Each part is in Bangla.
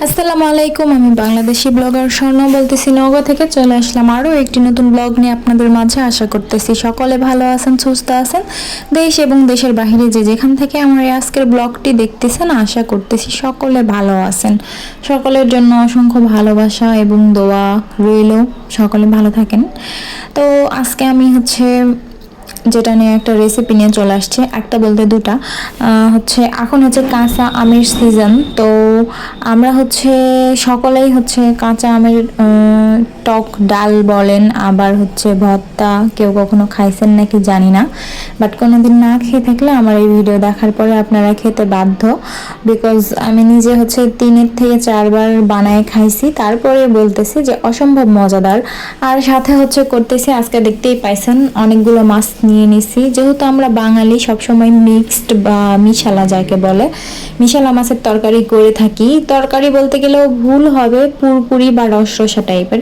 আসসালামু আলাইকুম, আমি বাংলাদেশি ব্লগার স্বর্ণ বলতেছি। নগর থেকে চলে আসলাম আরও একটি নতুন ব্লগ নিয়ে আপনাদের মাঝে আশা করতেছি। সকলে ভালো আছেন, সুস্থ আছেন? দেশ এবং দেশের বাইরে যে যেখান থেকে আমার এই আজকের ব্লগটি দেখতেছেন, আশা করতেছি সকলে ভালো আছেন। সকলের জন্য অসংখ্য ভালোবাসা এবং দোয়া রইল। সকলে ভালো থাকেন। তো আজকে আমি হচ্ছে যেটা নিয়ে একটা রেসিপি নিয়ে চলে আসছে, একটা বলতে দুটা। হচ্ছে এখন হচ্ছে কাঁচা আমের সিজন তো আমরা হচ্ছে সকলেই হচ্ছে কাঁচা আমের টক ডাল বলেন, আবার হচ্ছে ভর্তা, কেউ কখনো খাইছেন নাকি জানি না। বাট কোনোদিন না খেয়ে থাকলে আমার এই ভিডিও দেখার পরে আপনারা খেতে বাধ্য। বিকজ আমি নিজে হচ্ছে তিনের থেকে চারবার বানায় খাইছি, তারপরে বলতেছি যে অসম্ভব মজাদার। আর সাথে হচ্ছে করতেছি, আজকে দেখতেই পাইছেন, অনেকগুলো মাছ নিয়ে নিছি। যেহেতু আমরা বাঙালি, সবসময় মিক্সড বা মিশালা যাকে বলে, মিশালা মাছের তরকারি করে থাকি। তরকারি বলতে গেলেও ভুল হবে, পুরপুরি বা রস রসা টাইপের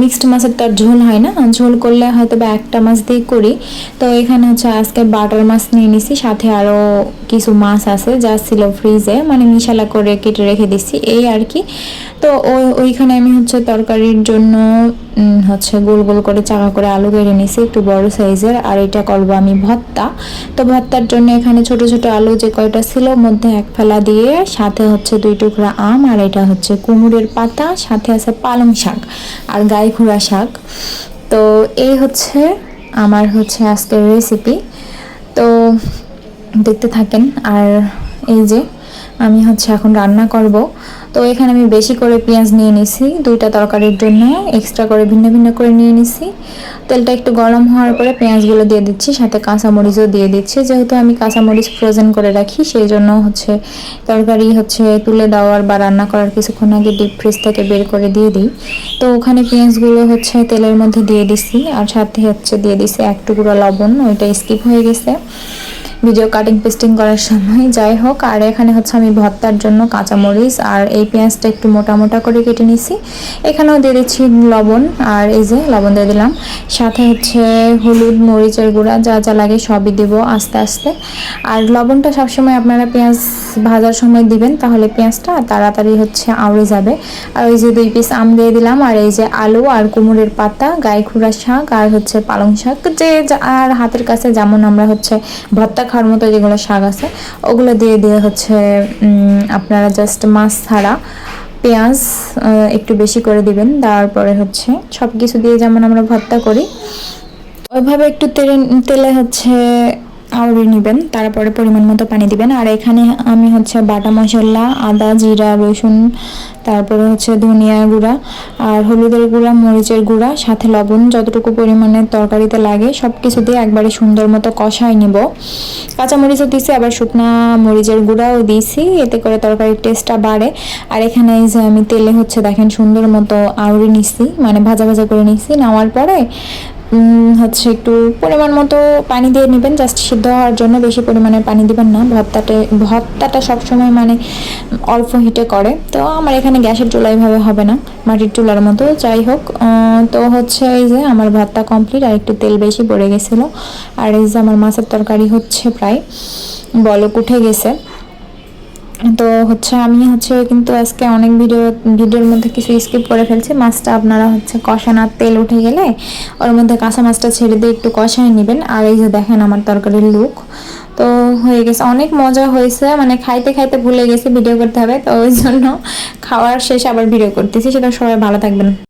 মিক্সড মাছের তো আর ঝোল হয় না, ঝোল করলে হয়তো বা একটা মাছ দিয়ে করি। তো এখানে হচ্ছে আজকে বাটার মাছ নিয়ে নিছি, সাথে আরও কিছু মাছ আছে, যা ছিল ফ্রিজে মানে মিশালা করে কেটে রেখে দিছি, এই আর কি। তো ওই ওইখানে আমি হচ্ছে তরকারির জন্য হচ্ছে গোল গোল করে চাকা করে আলু কেটে নিছি, একটু বড় সাইজের, আর এটা করব আমি ভর্তা। তো ভর্তার জন্য এখানে ছোট ছোট আলু যে কয়টা ছিল, মধ্যে এক ফেলা দিয়ে, সাথে হচ্ছে দুই টুকরা আম, আর এটা হচ্ছে কুমড়ের পাতা, সাথে আছে পালং শাক। আর গায়ে ঘোড়া শাক। তো এই হচ্ছে আমার হচ্ছে আজকের রেসিপি তো দেখতে থাকেন। আর এই যে আমি হচ্ছে এখন রান্না করব। তো এখানে আমি বেশি করে পেঁয়াজ নিয়ে নিছি, দুইটা তরকারির জন্য এক্সট্রা করে ভিন্ন ভিন্ন করে নিয়ে নিছি। তেলটা একটু গরম হওয়ার পরে পেঁয়াজগুলো দিয়ে দিচ্ছি, সাথে কাঁচামরিচও দিয়ে দিচ্ছি। যেহেতু আমি কাঁচামরিচ ফ্রোজেন করে রাখি সেই জন্য হচ্ছে তরকারি হচ্ছে তুলে দেওয়ার বা রান্না করার কিছুক্ষণ আগে ডিপ ফ্রিজ থেকে বের করে দিয়ে দিই। তো ওখানে পেঁয়াজগুলো হচ্ছে তেলের মধ্যে দিয়ে দিছি, আর সাথে হচ্ছে দিয়ে দিছি এক টুকরো লবণ, ওইটা স্কিপ হয়ে গেছে। ভিডিও কাটিং পেস্টিং করার সময়। যাই হোক, আর এখানে হচ্ছে আমি ভর্তার জন্য কাঁচামরিচ আর এই পেঁয়াজটা একটু মোটা মোটা করে কেটে নিছি। এখানেও দিয়ে দিচ্ছি লবণ আর এই যে লবণ দিয়ে দিলাম। সাথে হচ্ছে হলুদ, মরিচের গুঁড়া, যা যা লাগে সবই দিব আস্তে আস্তে। আর লবণটা সবসময় আপনারা পেঁয়াজ ভাজার সময় দিবেন, তাহলে পেঁয়াজটা তাড়াতাড়ি হচ্ছে আউড়ে যাবে। আর ওই যে দুই পিস আম দিয়ে দিলাম, আর এই যে আলু আর কুমড়ের পাতা, গায়ে খুঁড়া শাক আর হচ্ছে পালং শাক। যে আর হাতের কাছে যেমন আমরা হচ্ছে ভর্তা খাওয়ার মতো যেগুলো শাক আছে, ওগুলো দিয়ে দিয়ে হচ্ছে আপনারা জাস্ট মাছ ছাড়া পেঁয়াজ একটু বেশি করে দিবেন। তারপরে হচ্ছে সব কিছু দিয়ে যেমন আমরা ভর্তা করি, ওইভাবে একটু তেলে হচ্ছে আউড়ে নেবেন, তারপরে পরিমাণ মতো পানি দিবেন। আর এখানে আমি হচ্ছে বাটা মশলা, আদা, জিরা, রসুন, তারপরে হচ্ছে ধনিয়া গুঁড়া আর হলুদের গুঁড়া, মরিচের গুঁড়া, সাথে লবণ, যতটুকু পরিমাণে তরকারিতে লাগে সব কিছু দিয়ে একবারে সুন্দর মতো কষাই নিব। কাঁচা মরিচও দিছি, আবার শুকনা মরিচের গুঁড়াও দিয়েছি এতে করে তরকারির টেস্টটা বাড়ে। আর এখানে এই যে আমি তেলে হচ্ছে দেখেন সুন্দর মতো আউড়ে নিছি মানে ভাজা ভাজা করে নিছি নেওয়ার পরে হচ্ছে একটু পরিমাণ মতো পানি দিয়ে নেবেন জাস্ট সিদ্ধ হওয়ার জন্য বেশি পরিমাণে পানি দিবেন না। ভর্তাতে, ভর্তাটা সবসময় মানে অল্প হিটে করে। তো আমার এখানে গ্যাসের চুলা এইভাবে হবে না, মাটির চুলার মতো। যাই হোক তো হচ্ছে এই যে আমার ভর্তা কমপ্লিট আর একটু তেল বেশি পড়ে গেছিল। আর এই যে আমার মাছের তরকারি হচ্ছে প্রায়, বলক উঠে গেছে। তো হচ্ছে আমি হচ্ছে কিন্তু আজকে অনেক ভিডিও ভিডিওর মধ্যে কিছু স্কিপ করে ফেলছি। মাছটা আপনারা হচ্ছে কষানোর তেল উঠে গেলে ওর মধ্যে কাঁচা মাছটা ছেড়ে দিয়ে একটু কষায় নেবেন। আর এই যে দেখেন আমার তরকারির লুক তো হয়ে গেছে। অনেক মজা হয়েছে। মানে খাইতে খাইতে ভুলে গেছি ভিডিও করতে হবে। তো ওই জন্য খাওয়ার শেষ আবার ভিডিও করতেছি। সেটা সবাই ভালো থাকবেন।